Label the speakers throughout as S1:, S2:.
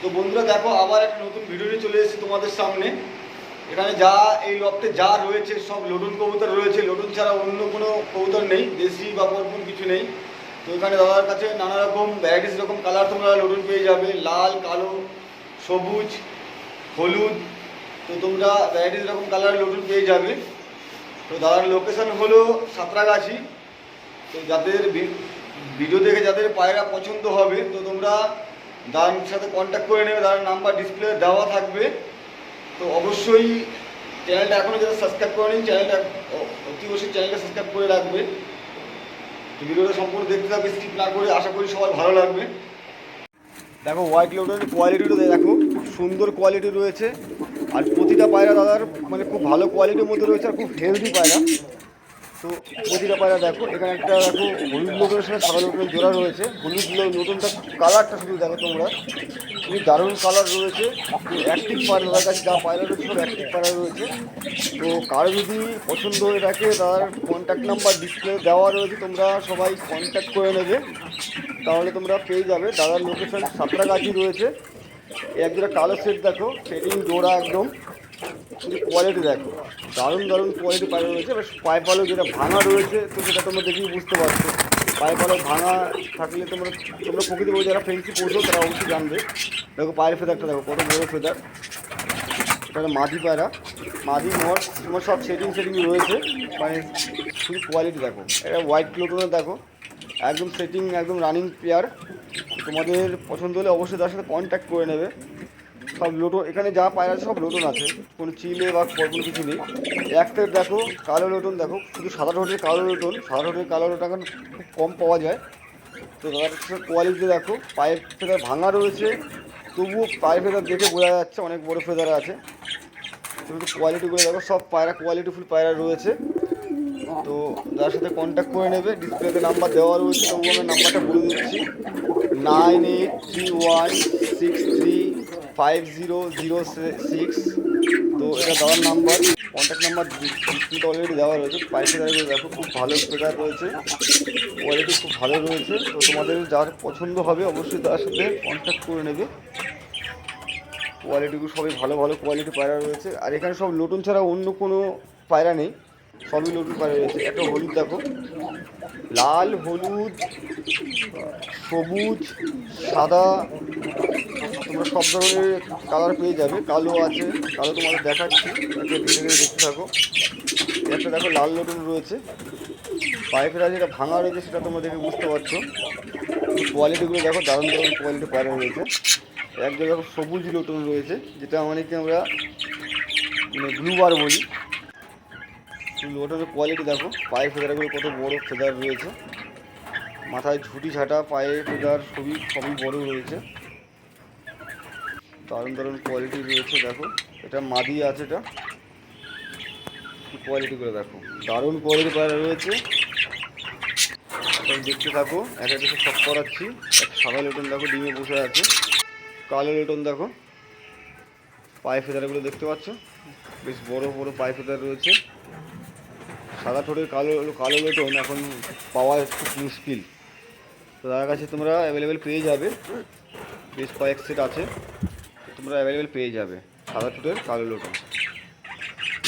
S1: তো বন্ধুরা দেখো, আবার একটা নতুন ভিডিও চলে এসেছি তোমাদের সামনে। এখানে যা এই লফটে যা রয়েছে, সব লটুন কবুতর রয়েছে। লটুন ছাড়া অন্য কোনো কবুতর নেই, দেশি বা বরপুন কিছু নেই। তো এখানে দাদার কাছে নানা রকম ভ্যারাইটিস রকম কালার তোমরা লটুন পেয়ে যাবে। লাল, কালো, সবুজ, হলুদ। তো তোমরা ভ্যারাইটিস রকম কালার লটুন পেয়ে যাবে। তো দাদার লোকেশন হলো সাঁতরাগাছি। তো যাদের ভিডিও দেখে যাদের পায়রা পছন্দ হবে, তো তোমরা দাদার সাথে কন্ট্যাক্ট করে নেবে, দাদার নাম্বার ডিসপ্লে দেওয়া থাকবে। তো অবশ্যই চ্যানেলটা এখনও যারা সাবস্ক্রাইব করে নিন চ্যানেলটা অতি অবশ্যই চ্যানেলটা সাবস্ক্রাইব করে রাখবে। ভিডিওটা সম্পূর্ণ দেখতে থাকবে স্কিপ না করে আশা করি সবার ভালো লাগবে। দেখো হোয়াইট লোডের কোয়ালিটিটা দেখো, খুব সুন্দর কোয়ালিটি রয়েছে। আর প্রতিটা পায়রা দাদার মানে খুব ভালো কোয়ালিটির মধ্যে রয়েছে আর খুব হেলদি পায়রা। তো প্রতিটা পায়রা দেখো, এখানে একটা দেখো হলুদ লোকের সাথে সাদা লোকের জোড়া রয়েছে। হলুদ নতুনটা কালারটা শুধু দেখো তোমরা। খুবই দারুণ কালার রয়েছে। অ্যাক্টিভ পায়রা দাদার কাছে যা পায়রা রয়েছে সব অ্যাক্টিভ পায়রা রয়েছে। তো কারও যদি পছন্দ হয়ে থাকে, তার কন্ট্যাক্ট নাম্বার ডিসপ্লে দেওয়া রয়েছে, তোমরা সবাই কন্ট্যাক্ট করে নেবে। তাহলে তোমরা পেয়ে যাবে। দাদার লোকেশন সাঁতরাগাছি রয়েছে। এক জোড়া কালো সেট দেখো সেটিং জোড়া একদম। শুধু কোয়ালিটি দেখো। দারুণ দারুণ কোয়ালিটি পায়রা রয়েছে। এবার পায়ে পালো যেটা ভাঙা রয়েছে, তো সেটা তোমরা দেখেই বুঝতে পারছ। পায়ে পালো ভাঙা থাকলে তোমরা তোমরা প্রকৃতি বই যারা ফেন্সি পড়ছো তারা অবশ্যই জানবে। দেখো পায়ের ফেদারটা দেখো, কত বড় ফেদার। এটা মাঝি পায়রা। মাঝি মোট তোমার সব সেটিং সেটিং রয়েছে। মানে শুধু কোয়ালিটি দেখো। এটা হোয়াইট ক্লোটনের দেখো। একদম সেটিং একদম রানিং পেয়ার তোমাদের পছন্দ হলে অবশ্যই তার সাথে কন্ট্যাক্ট করে নেবে। সব লোটন এখানে যা পায়রা সব লোটন আছে। কোনো চিলে বা কোনো কিছু নেই। একটা দেখো, কালো লোটন দেখো, শুধু সাদা ঠোঁটের কালো লোটন। সাদা ঠোঁটের কালো লোটন এখন খুব কম পাওয়া যায়। তো তার কোয়ালিটি দেখো পায়ের ফেদার ভাঙা রয়েছে। তবুও পায়ের ফেদার দেখে বোঝা যাচ্ছে অনেক বড় ফেদার আছে। তুমি কোয়ালিটিগুলো দেখো, সব পায়রা কোয়ালিটিফুল পায়রা রয়েছে। তো যার সাথে কন্ট্যাক্ট করে নেবে ডিসপ্লেতে নাম্বার দেওয়া রয়েছে তবু আমি নাম্বারটা বলে দিচ্ছি। Nine eight three one six three five zero zero six তো এটা দেওয়ার নাম্বার কন্ট্যাক্ট নাম্বার ডিসপ্লেতে অলরেডি দেওয়া রয়েছে। পাইপে দাঁড়িয়ে দেখো, খুব ভালো ফেদার রয়েছে। কোয়ালিটি খুব ভালো রয়েছে। তো তোমাদের যার পছন্দ হবে, অবশ্যই তার সাথে কন্ট্যাক্ট করে নেবে। কোয়ালিটিগুলো সবই ভালো ভালো কোয়ালিটি পায়রা রয়েছে। আর এখানে সব নতুন ছাড়া অন্য কোনো পায়রা নেই। সবই নতুন পায়রা রয়েছে একটা হলুদ দেখো। লাল, হলুদ, সবুজ, সাদা, তোমরা সব ধরনের কালার পেয়ে যাবে। কালো আছে, কালো তোমাদের দেখাচ্ছি দেখতে থাকো। একটা দেখো লাল নতুন রয়েছে। পাইপের যেটা ভাঙা রয়েছে, সেটা তোমরা দেখে বুঝতে পারছ। কোয়ালিটিগুলো দেখো, দারুণ দারুণ কোয়ালিটি পায়রা রয়েছে। এক জায়গায় দেখো সবুজ লোটন রয়েছে, যেটা অনেকে আমরা মানে ব্লু বার বলি। লোটনের কোয়ালিটি দেখো, পায়ের ফেদারগুলো কত বড় ফেদার রয়েছে। মাথায় ঝুটি ঝাঁটা পায়ে ফেদার সবই সবই বড় রয়েছে। দারুণ দারুণ কোয়ালিটি রয়েছে, দেখো। এটা মাদি আছে এটা। কোয়ালিটিগুলো দেখো। দারুণ কোয়ালিটি পায়রা রয়েছে। দেখতে থাকো, এক এক সব করাচ্ছি। একটা সাদা লেটন দেখো, ডিমে বসে আছে। কালো লেটন দেখো। পায়ে ফেদারগুলো দেখতে পাচ্ছ? বেশ বড় বড় পায়ে ফেদার রয়েছে। সাদা ঠোঁটের কালো কালো লেটন এখন পাওয়া খুব মুশকিল। তো তার কাছে তোমরা অ্যাভেলেবেল পেয়ে যাবে। বেশ কয়েক সেট আছে তোমরা অ্যাভেলেবেল পেয়ে যাবে। সাদা ঠোঁটের কালো লোটন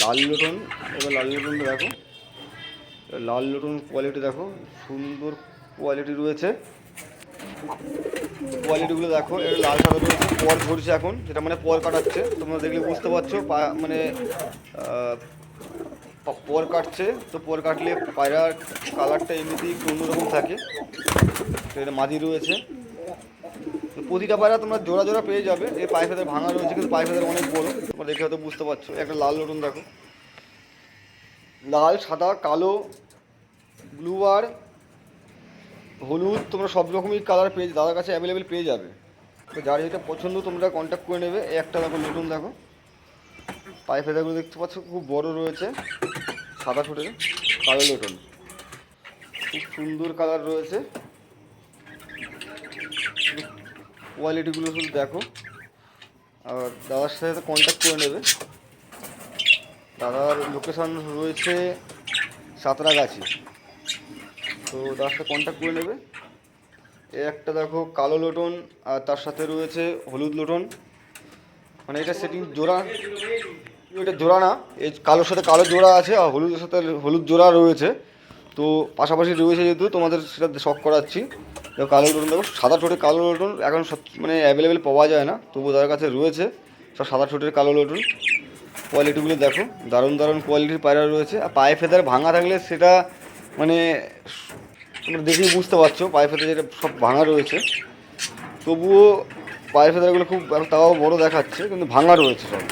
S1: লাল লোটন এবার লাল লোটনটা দেখো। লাল লোটন কোয়ালিটি দেখো, সুন্দর কোয়ালিটি রয়েছে। কোয়ালিটিগুলো দেখো এটা লাল সাদা রয়েছে পর ঝরছে এখন, যেটা মানে পর কাটাচ্ছে। তোমরা দেখলে বুঝতে পারছ মানে পর কাটছে, তো পর কাটলে পায়রার কালারটা এমনিতেই একটু অন্যরকম থাকে। তো এটা মাদি রয়েছে। তো প্রতিটা পায়রা তোমরা জোড়া জোড়া পেয়ে যাবে। এই পায়ে ফেদার ভাঙা রয়েছে, কিন্তু পায়ে ফেদার অনেক বড়। তোমরা দেখে হয়তো বুঝতে পারছ। একটা লাল নতুন দেখো। লাল, সাদা, কালো, ব্লু আর হলুদ তোমরা সব রকমই কালার পেয়ে দাদার কাছে অ্যাভেলেবেল পেয়ে যাবে। তো যার যেটা পছন্দ তোমরা কন্ট্যাক্ট করে নেবে। একটা দেখো নতুন দেখো। পায়ে ফেদারগুলো দেখতে পাচ্ছ, খুব বড় রয়েছে, সাদা ঠোঁটের কালো লোটন। খুব সুন্দর কালার রয়েছে। কোয়ালিটিগুলো শুধু দেখো। আর দাদার সাথে কন্ট্যাক্ট করে নেবে। দাদার লোকেশান রয়েছে সাঁতরাগাছি। তো দাদার সাথে কন্ট্যাক্ট করে নেবে। এই একটা দেখো কালো লোটন, আর তার সাথে রয়েছে হলুদ লোটন। মানে এটা সেটিং জোড়া, এটা জোড়া না, এই কালোর সাথে কালো জোড়া আছে আর হলুদের সাথে হলুদ জোড়া রয়েছে। তো পাশাপাশি রয়েছে যেহেতু, তোমাদের সেটা শখ করাচ্ছি। কালো লোটন দেখো সাদা ঠোঁটে কালো লোটন এখন সব মানে অ্যাভেলেবেল পাওয়া যায় না তবু তার কাছে রয়েছে, সব সাদা ঠোঁটের কালো লোটন কোয়ালিটিগুলো দেখো, দারুণ দারুণ কোয়ালিটির পায়রা রয়েছে। আর পায়ে ফেদার ভাঙা থাকলে সেটা মানে তোমরা দেখেই বুঝতে পারছ, পায়ে ফেদার যেটা সব ভাঙা রয়েছে। তবুও পায়ে ফেদারগুলো খুব তাও বড় দেখাচ্ছে, কিন্তু ভাঙা রয়েছে সব।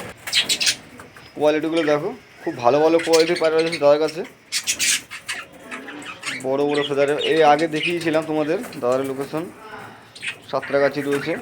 S1: কোয়ালিটিগুলো দেখো, খুব ভালো ভালো কোয়ালিটির পায়রা রয়েছে দাদার কাছে। বড় বড় ফেদারে এই আগে দেখিয়েছিলাম তোমাদের দাদার লোকেশন সাতটাগাছি রয়েছে।